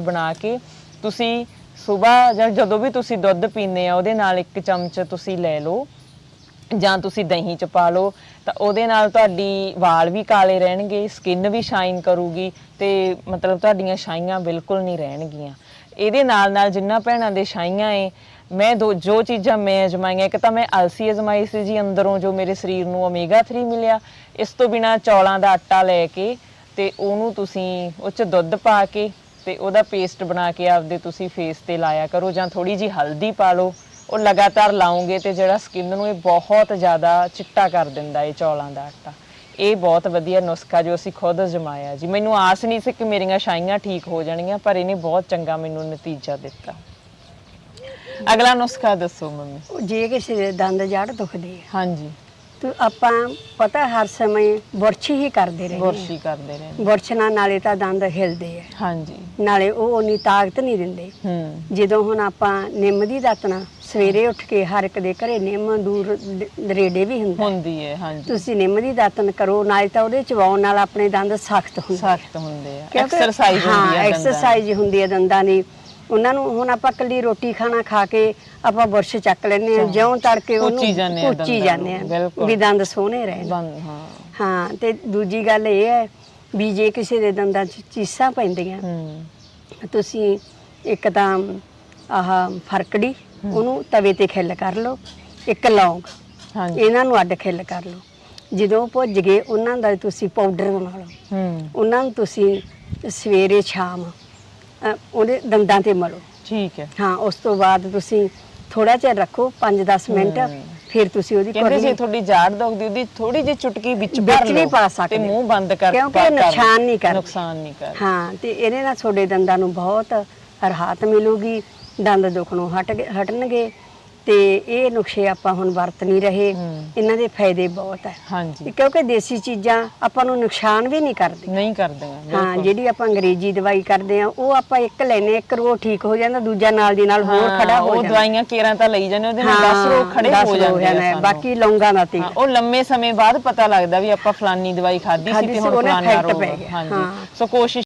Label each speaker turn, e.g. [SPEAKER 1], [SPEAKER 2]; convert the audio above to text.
[SPEAKER 1] ਬਣਾ ਕੇ ਤੁਸੀਂ ਸਵੇਰ ਜਾਂ ਜਦੋਂ ਵੀ ਤੁਸੀਂ ਦੁੱਧ ਪੀਂਦੇ ਆ, ਉਹਦੇ ਨਾਲ ਇੱਕ ਚਮਚ ਤੁਸੀਂ ਲੈ ਲਓ ਜਾਂ ਤੁਸੀਂ ਦਹੀਂ ਚ ਪਾ ਲਓ, ਤਾਂ ਉਹਦੇ ਨਾਲ ਤੁਹਾਡੀ ਵਾਲ ਵੀ ਕਾਲੇ ਰਹਿਣਗੇ ਸਕਿਨ ਵੀ ਸ਼ਾਈਨ ਕਰੂਗੀ ਤੇ ਮਤਲਬ ਤੁਹਾਡੀਆਂ ਛਾਈਆਂ ਬਿਲਕੁਲ ਨਹੀਂ ਰਹਿਣਗੀਆਂ। ਇਹਦੇ ਨਾਲ ਨਾਲ ਜਿੰਨਾ ਭੈਣਾਂ ਦੇ ਛਾਈਆਂ ਏ, ਮੈਂ ਦੋ, ਜੋ ਚੀਜ਼ਾਂ ਮੈਂ ਅਜਮਾਈਆਂ, ਇੱਕ ਤਾਂ ਮੈਂ ਅਲਸੀ ਅਜਮਾਈ ਸੀ ਜੀ ਅੰਦਰੋਂ ਜੋ ਮੇਰੇ ਸਰੀਰ ਨੂੰ ਓਮੇਗਾ 3 ਮਿਲਿਆ। ਇਸ ਤੋਂ ਬਿਨਾ ਚੌਲਾਂ ਦਾ ਆਟਾ ਲੈ ਕੇ ਤੇ ਉਹਨੂੰ ਤੁਸੀਂ ਉਹ ਚ ਦੁੱਧ ਪਾ ਕੇ ਤੇ ਉਹਦਾ ਪੇਸਟ ਬਣਾ ਕੇ ਆਪਦੇ ਤੁਸੀਂ ਫੇਸ ਤੇ ਲਾਇਆ ਕਰੋ ਜਾਂ ਥੋੜੀ ਜੀ ਹਲਦੀ ਪਾ ਲਓ। ਉਹ ਲਗਾਤਾਰ ਲਾਉਂਗੇ ਤੇ ਜਿਹੜਾ ਸਕਿਨ ਨੂੰ ਇਹ ਬਹੁਤ ਜ਼ਿਆਦਾ ਚਿੱਟਾ ਕਰ ਦਿੰਦਾ ਇਹ ਚੌਲਾਂ ਦਾ ਆਟਾ। ਇਹ ਬਹੁਤ ਵਧੀਆ ਨੁਸਖਾ ਜੋ ਅਸੀਂ ਖੁਦ ਅਜਮਾਇਆ ਜੀ। ਮੈਨੂੰ ਆਸ ਨਹੀਂ ਸੀ ਕਿ ਮੇਰੀਆਂ ਛਾਈਆਂ ਠੀਕ ਹੋ ਜਾਣਗੀਆਂ ਪਰ ਇਹਨੇ ਬਹੁਤ ਚੰਗਾ ਮੈਨੂੰ ਨਤੀਜਾ ਦਿੱਤਾ। ਅਗਲਾ ਨੁਸਖਾ ਦੱਸੋ ਮੰਮੀ।
[SPEAKER 2] ਜੇ ਕਿਸੇ ਦੇ ਦੰਦ ਜੜ ਦੁਖਦੇ ਆ।
[SPEAKER 1] ਹਾਂਜੀ।
[SPEAKER 2] ਤੇ ਆਪਾਂ ਪਤਾ ਹਰ ਸਮੇਂ ਬੁਰਸ਼ ਹੀ ਕਰਦੇ ਰਹੇ
[SPEAKER 1] ਬੁਰਸ਼ੀ ਕਰਦੇ ਰਹੇ
[SPEAKER 2] ਬੁਰਸ਼ ਨਾਲ ਨਾਲੇ ਤਾਂ ਦੰਦ ਹਿਲਦੇ ਆ।
[SPEAKER 1] ਹਾਂਜੀ।
[SPEAKER 2] ਨਾਲੇ ਉਹ ਉਨੀ ਤਾਕਤ ਨਹੀਂ ਦਿੰਦੇ।
[SPEAKER 1] ਹੂੰ।
[SPEAKER 2] ਜਦੋਂ ਹੁਣ ਆਪਾਂ ਨਿੰਮ ਦੀ ਦਾਤਣਾ ਸਵੇਰੇ ਉੱਠ ਕੇ ਹਰ ਇੱਕ ਦੇ ਘਰੇ ਨਿੰਮ ਦੂਰ ਦਰੇਡੇ ਵੀ ਹੁੰਦਾ
[SPEAKER 1] ਹੁੰਦੀ ਹੈ ਹਾਂਜੀ।
[SPEAKER 2] ਤੁਸੀਂ ਨਿੰਮ ਦੀ ਦਾਤਨ ਕਰੋ ਨਾਲੇ ਤਾਂ ਉਹਦੇ ਚਵਾਉਣ ਨਾਲ ਆਪਣੇ ਦੰਦ ਸਖਤ ਹੁੰਦੇ ਆ।
[SPEAKER 1] ਸਖਤ ਹੁੰਦੇ ਆ।
[SPEAKER 2] ਕਿਉਂਕਿ-
[SPEAKER 1] ਐਕਸਰਸਾਈਜ਼ ਹੁੰਦੀ
[SPEAKER 2] ਹਾਂ
[SPEAKER 1] ਹੈ ਦੰਦਾਂ ਦੀ।
[SPEAKER 2] ਐਕਸਰਸਾਈਜ਼ ਹੁੰਦੀ ਹੈ ਦੰਦਾਂ ਦੀ। ਉਹਨਾਂ ਨੂੰ ਹੁਣ ਆਪਾਂ ਕੱਲੀ ਰੋਟੀ ਖਾਣਾ ਖਾ ਕੇ ਆਪਾਂ ਬੁਰਸ਼ ਚੱਕ ਲੈਂਦੇ ਆ ਜਿਉਂ ਤੜਕੇ ਉਹਨੂੰ
[SPEAKER 1] ਕੁੱਚੀ ਜਾਂਦੇ ਆ
[SPEAKER 2] ਕੁੱਚੀ ਜਾਂਦੇ। ਵੀ ਦੰਦ ਸੋਹਣੇ ਰਹਿਣ।
[SPEAKER 1] ਹਾਂ।
[SPEAKER 2] ਹਾਂ ਤੇ ਦੂਜੀ ਗੱਲ ਇਹ ਹੈ ਵੀ ਜੇ ਕਿਸੇ ਦੇ ਦੰਦਾਂ 'ਚ ਚੀਸਾਂ ਪੈਂਦੀਆਂ
[SPEAKER 1] ਹੂੰ।
[SPEAKER 2] ਤੁਸੀਂ ਇੱਕ ਤਾਂ ਆਹ ਫਰਕੜੀ ਉਹਨੂੰ ਤਵੇ ਤੇ ਖਿੱਲ ਕਰ ਲਓ ਇੱਕ ਲੌਂਗ।
[SPEAKER 1] ਹਾਂਜੀ।
[SPEAKER 2] ਇਹਨਾਂ ਨੂੰ ਅੱਡ ਖਿੱਲ ਕਰ ਲਓ। ਜਦੋਂ ਭੁੱਜ ਗਏ ਉਹਨਾਂ ਦਾ ਤੁਸੀਂ ਪਾਊਡਰ ਬਣਾ ਲਓ।
[SPEAKER 1] ਹੂੰ।
[SPEAKER 2] ਉਹਨਾਂ ਨੂੰ ਤੁਸੀਂ ਸਵੇਰੇ ਸ਼ਾਮ ਉਹਦੇ ਦੰਦਾਂ ਤੇ ਮਲੋ।
[SPEAKER 1] ਠੀਕ ਹੈ।
[SPEAKER 2] ਹਾਂ ਉਸ ਤੋਂ ਬਾਅਦ ਤੁਸੀਂ ਥੋੜਾ ਚਿਰ ਰੱਖੋ 5-10 ਮਿੰਟ। ਫਿਰ ਤੁਸੀਂ ਉਹਦੀ
[SPEAKER 1] ਕਹਿੰਦੇ ਜੇ
[SPEAKER 2] ਕੁਰਲੀ
[SPEAKER 1] ਤੁਹਾਡੀ ਜਾੜ ਦੁਖਦੀ ਉਹਦੀ ਥੋੜੀ ਜਿਹੀ ਚੁਟਕੀ ਵਿੱਚ ਭਰ ਲਓ
[SPEAKER 2] ਪਾ
[SPEAKER 1] ਤੇ
[SPEAKER 2] ਸਕਦੇ।
[SPEAKER 1] ਮੂੰਹ ਬੰਦ ਕਰ
[SPEAKER 2] ਕਿਉਂਕਿ
[SPEAKER 1] ਕਰ।
[SPEAKER 2] ਨੁਕਸਾਨ ਨਹੀਂ ਕਰਦੀ।
[SPEAKER 1] ਨੁਕਸਾਨ ਨਹੀਂ ਕਰ
[SPEAKER 2] ਹਾਂ ਤੇ ਇਹਦੇ ਨਾਲ ਤੁਹਾਡੇ ਦੰਦਾਂ ਨੂੰ ਬਹੁਤ ਰਾਹਤ ਮਿਲੂਗੀ ਦੰਦ ਦੁਖਣੋਂ ਹਟ ਗਏ- ਹਟਣਗੇ ਤੇ ਇਹ ਨੁਕਸੇ ਆਪਾਂ ਹੁਣ ਵਰਤ ਨਹੀਂ ਰਹੇ। ਇਹਨਾਂ ਦੇ ਫਾਇਦੇ ਬਹੁਤ ਹੈ
[SPEAKER 1] ਹਾਂਜੀ
[SPEAKER 2] ਕਿਉਂਕਿ ਦੇਸੀ ਚੀਜ਼ਾਂ ਆਪਾਂ ਨੂੰ ਨੁਕਸਾਨ ਵੀ ਨਹੀਂ ਕਰਦੀਆਂ
[SPEAKER 1] ਨਹੀਂ ਕਰਦੀਆਂ
[SPEAKER 2] ਹਾਂ। ਜਿਹੜੀ ਆਪਾਂ ਅੰਗਰੇਜ਼ੀ ਦਵਾਈ ਕਰਦੇ ਆ ਉਹ ਆਪਾਂ ਇੱਕ ਲੈਨੇ ਇੱਕ ਰੋ ਠੀਕ ਹੋ ਜਾਂਦਾ ਦੂਜਾ ਨਾਲ ਦੀ ਨਾਲ ਹੋਰ ਖੜਾ ਹੋ
[SPEAKER 1] ਉਹ
[SPEAKER 2] ਜਾਂਦਾ
[SPEAKER 1] ਦਵਾਈਆਂ ਕੇਰਾਂ ਤਾਂ ਲਈ ਜਾਂਦੇ ਉਹਦੇ ਨਾਲ
[SPEAKER 2] ਹਾਂ,
[SPEAKER 1] 10 ਰੋਗ ਖੜੇ ਹੋ
[SPEAKER 2] ਰੋਗ
[SPEAKER 1] ਜਾਂਦੇ ਆ।
[SPEAKER 2] ਬਾਕੀ ਲੌਂਗਾਂ ਦਾ
[SPEAKER 1] ਹਾਂ, ਉਹ ਲੰਮੇ ਸਮੇਂ ਬਾਅਦ ਪਤਾ ਲੱਗਦਾ ਵੀ ਆਪਾਂ ਫਲਾਨੀ ਦਵਾਈ ਖਾਧੀ ਸੀ ਤੇ ਹੁਣ ਫਲਾਨਾ ਰੋਗ। ਹਾਂਜੀ। ਸੋ ਕੋਸ਼ਿਸ਼